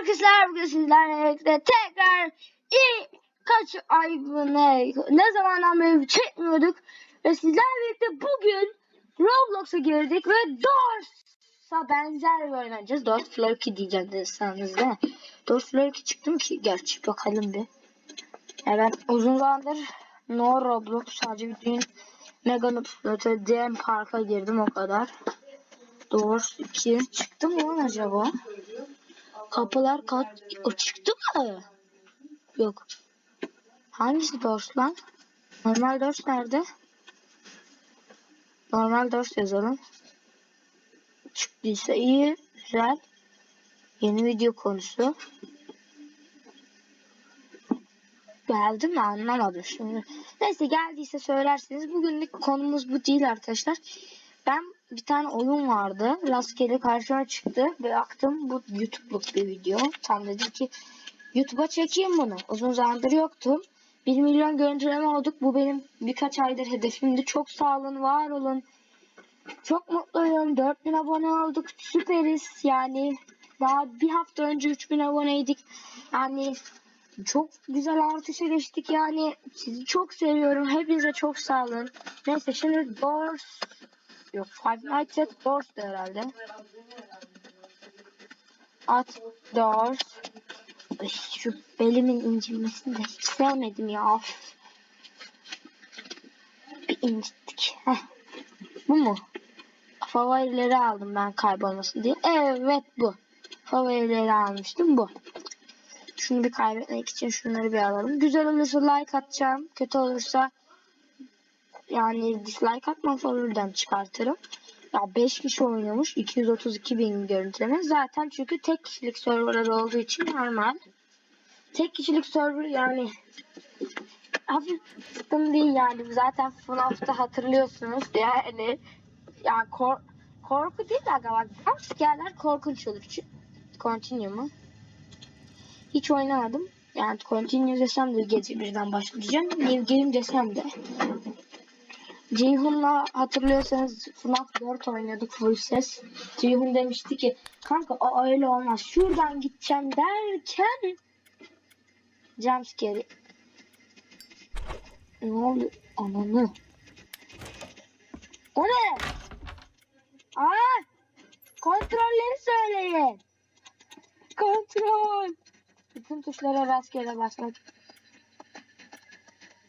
arkadaşlar bugün sizlerle tekrar iyi kaç ay ne ne zamandan beri çekmiyorduk ve sizlerle birlikte bugün Roblox'a girdik ve Doors'a benzer bir oynayacağız. Doors Flurky diyeceğim derseniz de. Doors Flurky çıktı mı ki? Gerçi bakalım bir. Ya ben uzun zamandır no Roblox sadece bir dün Mega Noob DM Park'a girdim o kadar. Doors 2 çıktı mı lan acaba? Kapılar kat o çıktı mı? Yok. Hangisi Doors lan? Normal Doors nerede? Normal Doors yazalım. Çıktıysa iyi, güzel. Yeni video konusu. Geldi mi anlamadım şimdi. Neyse geldiyse söylersiniz. Bugünlük konumuz bu değil arkadaşlar. Ben bir tane oyun vardı. Rastgele karşıma çıktı. Ve baktım bu YouTube'luk bir video. Tam dedim ki YouTube'a çekeyim bunu. Uzun zamandır yoktum. 1 milyon görüntüleme olduk. Bu benim birkaç aydır hedefimdi. Çok sağ olun, var olun. Çok mutluyum. 4000 abone olduk. Süperiz. Yani daha bir hafta önce 3000 aboneydik. Yani çok güzel artışa geçtik yani. Sizi çok seviyorum. Hepinize çok sağ olun. Neyse şimdi Doors Yok Five Nights at Doors herhalde. At Doors. Şu belimin incinmesini de hiç sevmedim ya. Bir incittik. Heh. Bu mu? Favorileri aldım ben kaybolmasın diye. Evet bu. Favorileri almıştım bu. Şunu bir kaybetmek için şunları bir alalım. Güzel olursa like atacağım. Kötü olursa yani dislike atmam favoriden çıkartırım. Ya 5 kişi oynamış. 232 bin görüntüleme. Zaten çünkü tek kişilik serverlar olduğu için normal. Tek kişilik server yani hafif sıkıntı değil yani. Zaten FNAF'ta hatırlıyorsunuz yani. Ya kor korku değil de aga bak. Jumpscare'ler korkunç olur. Continue mu? Hiç oynamadım. Yani continue desem de gece birden başlayacağım. New game desem de. Ceyhun'la hatırlıyorsanız FNAF 4 oynuyorduk full ses. Ceyhun demişti ki kanka o öyle olmaz. Şuradan gideceğim derken jumpscare ne oldu? Ananı. O ne? Aa! Kontrolleri söyleyin. Kontrol. Bütün tuşlara rastgele basmak.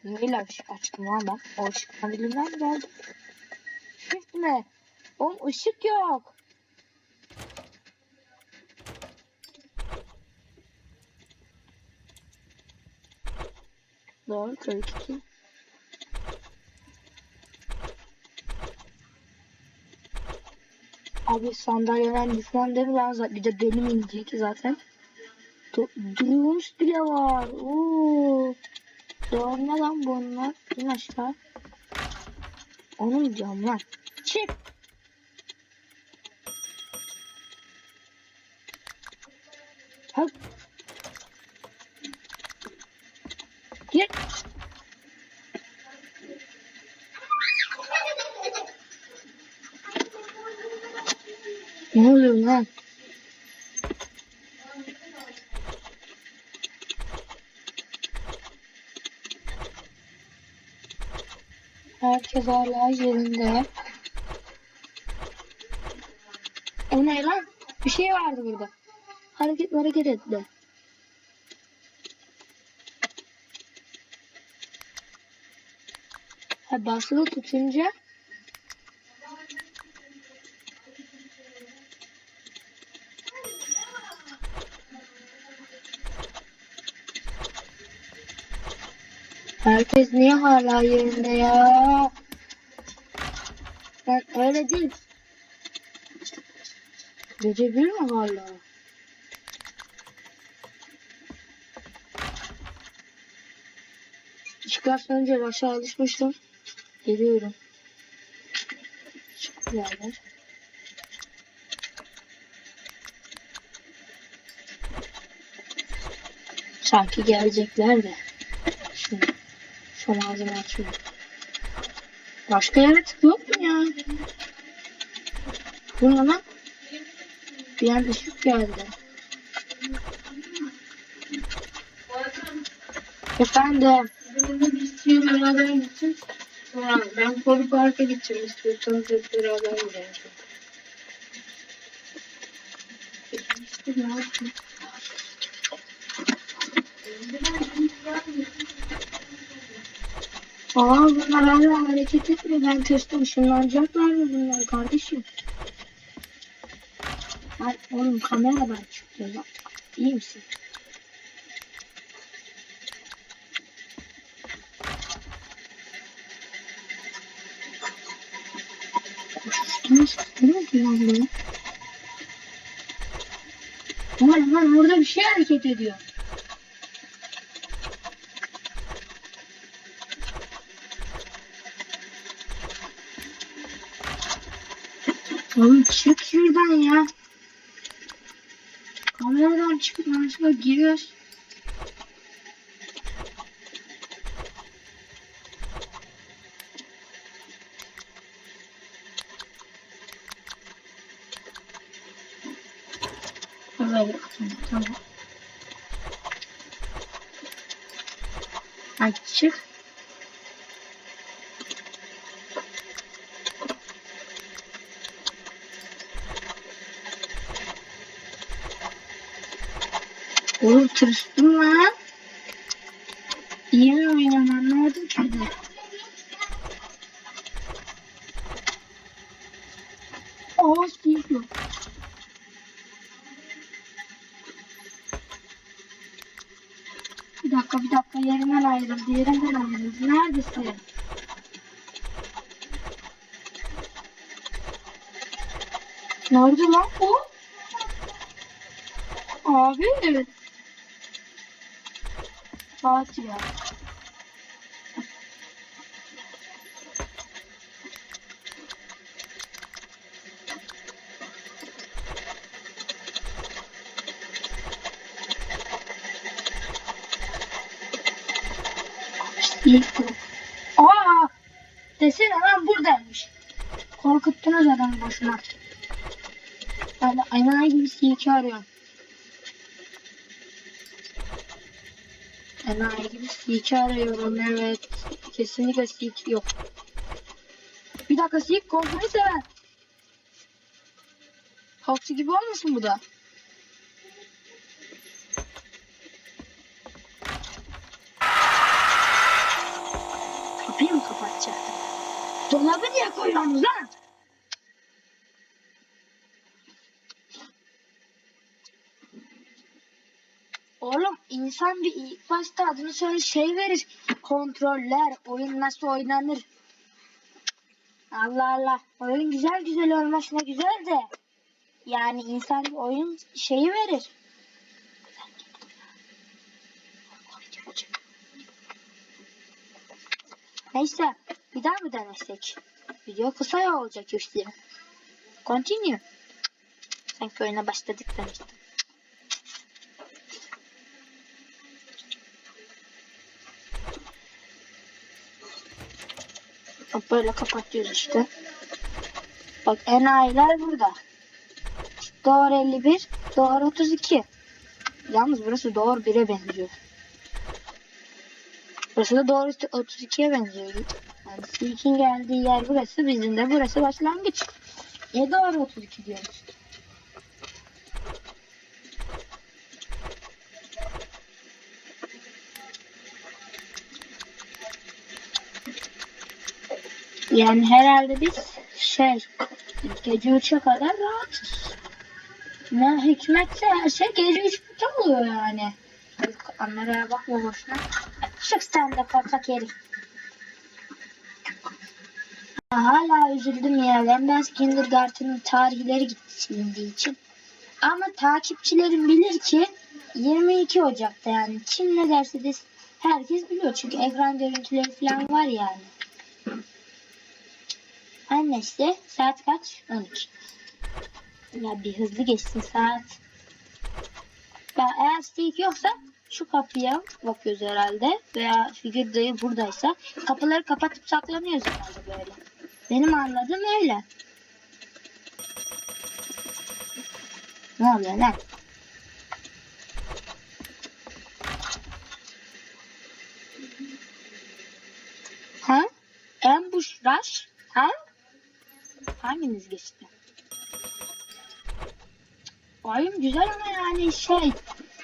Neyle açtım lan ben? O ışık kendiliğinden mi geldi? Shift mi? Oğlum ışık yok. Doğru tabii ki. Abi sandalyeden düşman değil mi lan? Bir de benim inecek zaten. Drones bile var. Oo. Doğru ne lan bunlar? İn aşağı. Onun lan. Çık. Hop. Gir. Ne oluyor lan? Herkes hala yerinde. O ne lan? Bir şey vardı burada. Hareket hareket etti. Ha basılı tutunca Herkes niye hala yerinde ya? Ben öyle değil. Gece bir mi hala? Çıkarsa önce başa alışmıştım. Geliyorum. Çıkıyorlar. Sanki gelecekler de. Şu malzeme açıyor. Başka yere tık yok mu ya? Bu ne lan? Bir yer düşük geldi. Efendim. Benim bir sürü beraber gitsin. Sonra ben Koli Park'a gideceğim. İstiyorsanız hep beraber gidelim. İşte ne yapayım? Aa bunlar hala hareket etmiyor. Ben testte ışınlanacaklar mı bunlar kardeşim? Ay oğlum kameradan çıktı. Bak, İyi misin? Üstüne üstüne güvenli. Lan lan orada bir şey hareket ediyor. Oğlum çık şuradan ya. Kameradan çıkıp yanlışlıkla giriyoruz. Böyle tamam. Hadi çık. Oğlum tırstım lan. İyi mi oynuyorum anlamadım ki. Aa Steve yok. Bir dakika bir dakika yerinden ayrıldı yerinden ayrıldı. Neredesin? Nerede lan bu? Abi. Fatih ya. İlk bu. Aa! Desene lan buradaymış. Korkuttunuz adamı boşuna. Böyle ayna gibi silki arıyorum. Enayi gibi silki arıyorum evet. Kesinlikle silki yok. Bir dakika silk kontrolü sever. Halkçı gibi olmasın bu da? Kapıyı mı kapatacaktım? Dolabı niye koyuyorsunuz lan? Oğlum insan bir ilk başta adını söyle şey verir. Kontroller, oyun nasıl oynanır. Allah Allah. Oyun güzel güzel olmasına güzel de. Yani insan bir oyun şeyi verir. Neyse bir daha mı denesek? Video kısa olacak işte. Continue. Sanki oyuna başladık demiştim. Bak böyle kapatıyoruz işte. Bak enayiler burada. Doğru 51, doğru 32. Yalnız burası doğru 1'e benziyor. Burası da doğru 32'ye benziyor. Yani Silk'in geldiği yer burası, bizim de burası başlangıç. Niye doğru 32 diyoruz? Yani herhalde biz şey gece 3'e kadar rahatız. Ne hikmetse her şey gece 3'te oluyor yani. Kameraya bakma boşuna. Çık sen de korkak herif. Hala üzüldüm ya. Lembens Kindergarten'ın tarihleri gitti silindiği için. Ama takipçilerim bilir ki 22 Ocak'ta yani kim ne derse desin herkes biliyor. Çünkü ekran görüntüleri falan var yani. Neyse saat kaç? 12. Ya bir hızlı geçsin saat. Ya eğer stick yoksa şu kapıya bakıyoruz herhalde. Veya figür dayı buradaysa kapıları kapatıp saklanıyoruz herhalde böyle. Benim anladığım öyle. Ne oluyor lan? Rush? Ha? Hanginiz geçti? Oyun güzel ama yani şey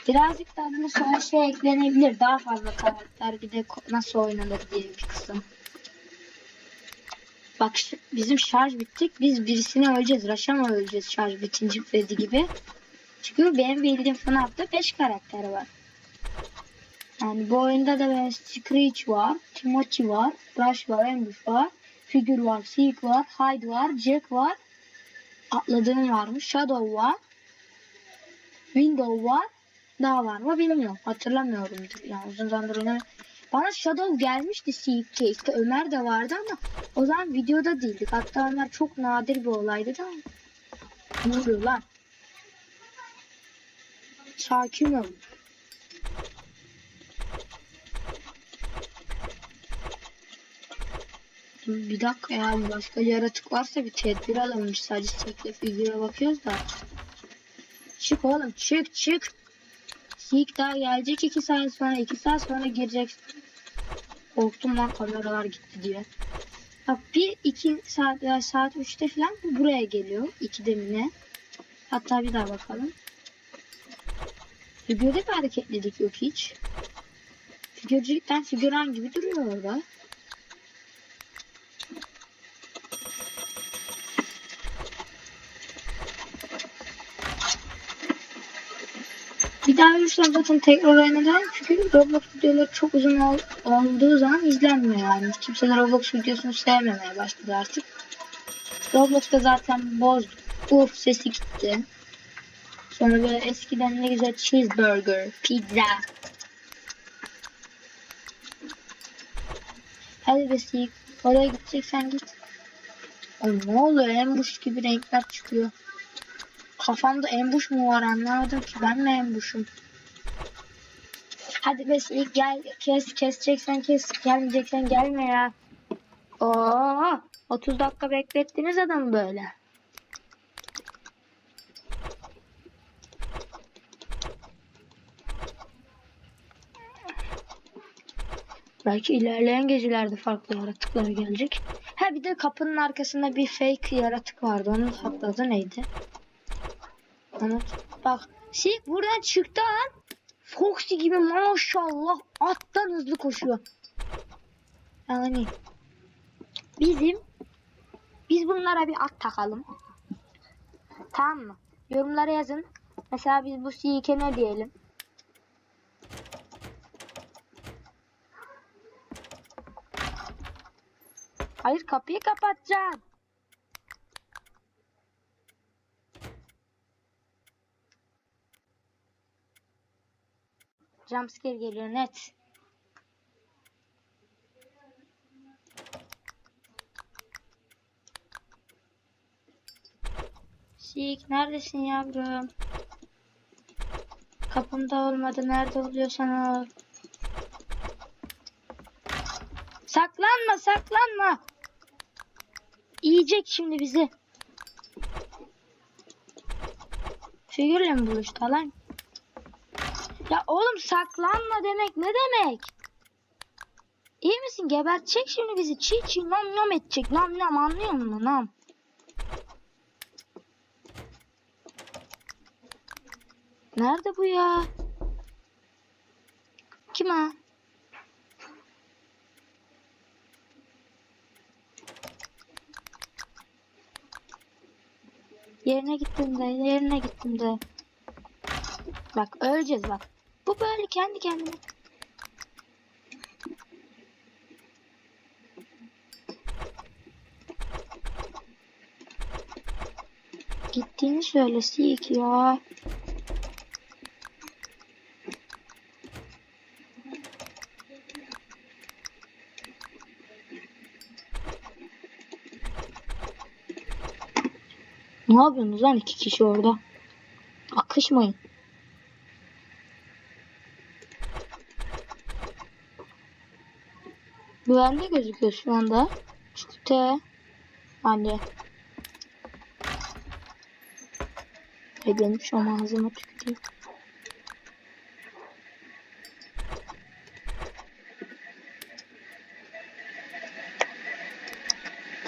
birazcık daha bunu son şey eklenebilir. Daha fazla karakter bir de nasıl oynanır diye bir kısım. Bak bizim şarj bittik. Biz birisini öleceğiz. Rush'a mı öleceğiz şarj bitince Freddy gibi? Çünkü benim bildiğim FNAF'ta 5 karakter var. Yani bu oyunda da böyle Screech var, Timothy var, Rush var, Ambush var, Figure var, Seek var, Hyde var, Jack var. Atladığım varmış. Shadow var. Window var. Daha var mı bilmiyorum. Hatırlamıyorumdur. Yani uzun zamandır oynamıyorum. Bana Shadow gelmişti Seek Case'de. Ömer de vardı ama o zaman videoda değildik. Hatta Ömer çok nadir bir olaydı da. Ne oluyor lan? Sakin Bir dakika ya başka yaratık varsa bir tedbir alınmış. Sadece tekle figüre bakıyoruz da. Çık oğlum çık çık. Sik daha gelecek 2 saat sonra 2 saat sonra girecek. Korktum lan kameralar gitti diye. Bak bir iki saat veya saat 3'te falan bu buraya geliyor. 2'de mi ne? Hatta bir daha bakalım. Figürde bir hareketlilik yok hiç. Figürcükten figüran gibi duruyor orada. Bir daha zaten tekrar oynayacağım çünkü Roblox videoları çok uzun ol- olduğu zaman izlenmiyor yani. Kimse de Roblox videosunu sevmemeye başladı artık. Roblox'ta zaten bozdu. Uf sesi gitti. Sonra böyle eskiden ne güzel cheeseburger, pizza. Hadi be Sik. Oraya gideceksen git. Oğlum ne oluyor? Embuş gibi renkler çıkıyor. Kafamda embuş mu var anlamadım ki. Ben mi embuşum? Hadi be Sik gel. Kes. Keseceksen kes. Gelmeyeceksen gelme ya. Oo, 30 dakika beklettiniz adamı böyle. Belki ilerleyen gecelerde farklı yaratıklar gelecek. Ha bir de kapının arkasında bir fake yaratık vardı. Onun adı neydi? Bak. Sik buradan çıktı lan. Foxy gibi maşallah attan hızlı koşuyor. Yani bizim biz bunlara bir at takalım. Tamam mı? Yorumlara yazın. Mesela biz bu Sik'e ne diyelim? Hayır kapıyı kapatacağım. Jumpscare geliyor net. Sik neredesin yavrum? Kapımda olmadı. Nerede oluyorsan ol. Saklanma saklanma. Yiyecek şimdi bizi. Figürle mi buluştu lan? Ya oğlum saklanma demek ne demek? İyi misin? Gebertecek şimdi bizi. Çiğ çiğ nam nam edecek. Nam nam anlıyor musun? Nam. Nerede bu ya? Kim ha? Yerine gittim de, yerine gittim de. Bak öleceğiz bak. Bu böyle kendi kendine. Gittiğini söyle Sik ya. Ne yapıyorsunuz lan iki kişi orada? Akışmayın. Güvende gözüküyor şu anda. Ay benim şu an ağzıma tükürüyor.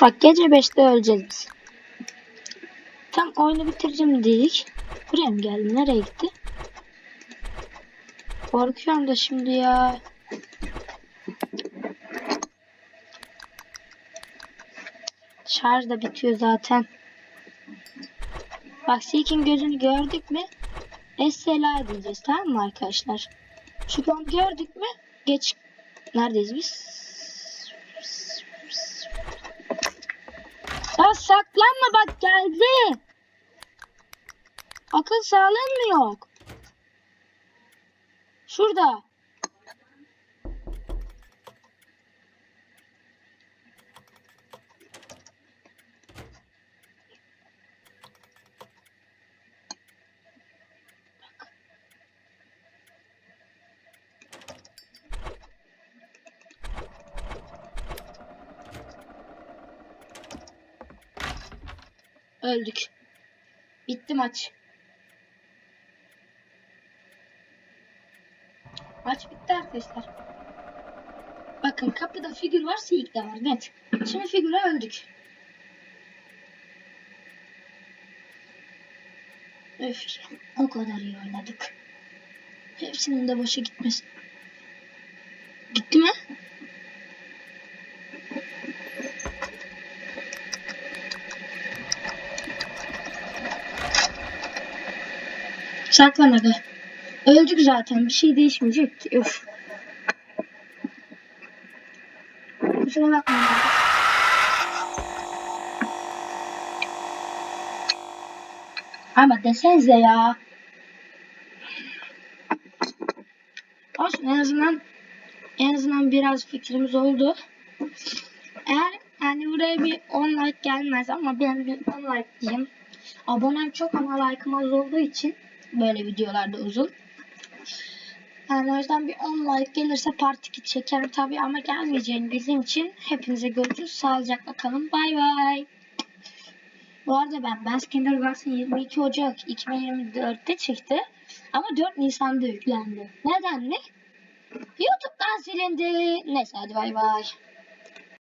Bak gece 5'te öleceğiz biz. Tam oyunu bitireceğim dedik. Buraya mı geldi? Nereye gitti? Korkuyorum da şimdi ya. Şarj da bitiyor zaten. Bak Silk'in gözünü gördük mü? Essela diyeceğiz tamam mı arkadaşlar? Çünkü onu gördük mü? Geç. Neredeyiz biz? Ya saklanma bak geldi. Akıl sağlığın mı yok? Şurada. Öldük. Bitti maç. Maç bitti arkadaşlar. Bakın kapıda figür varsa ilk de var net. Şimdi figüre öldük. Öf o kadar iyi oynadık. Hepsinin de boşa gitmesin. Gitti mi? Saklamadı. Öldük zaten. Bir şey değişmeyecek ki. Üf. Kusura bakmayın. Ama desenize ya. Olsun en azından en azından biraz fikrimiz oldu. Eğer yani buraya bir 10 like gelmez ama ben bir 10 like diyeyim. Abonem çok ama like'ım az olduğu için böyle videolarda uzun. Yani o yüzden bir 10 like gelirse part 2 çekerim tabii ama gelmeyeceğini bildiğim için hepinize görüşürüz. Sağlıcakla kalın. Bay bay. Bu arada ben Best Kindergarten 22 Ocak 2024'te çıktı. Ama 4 Nisan'da yüklendi. Neden mi? YouTube'dan silindi. Neyse hadi bay bay.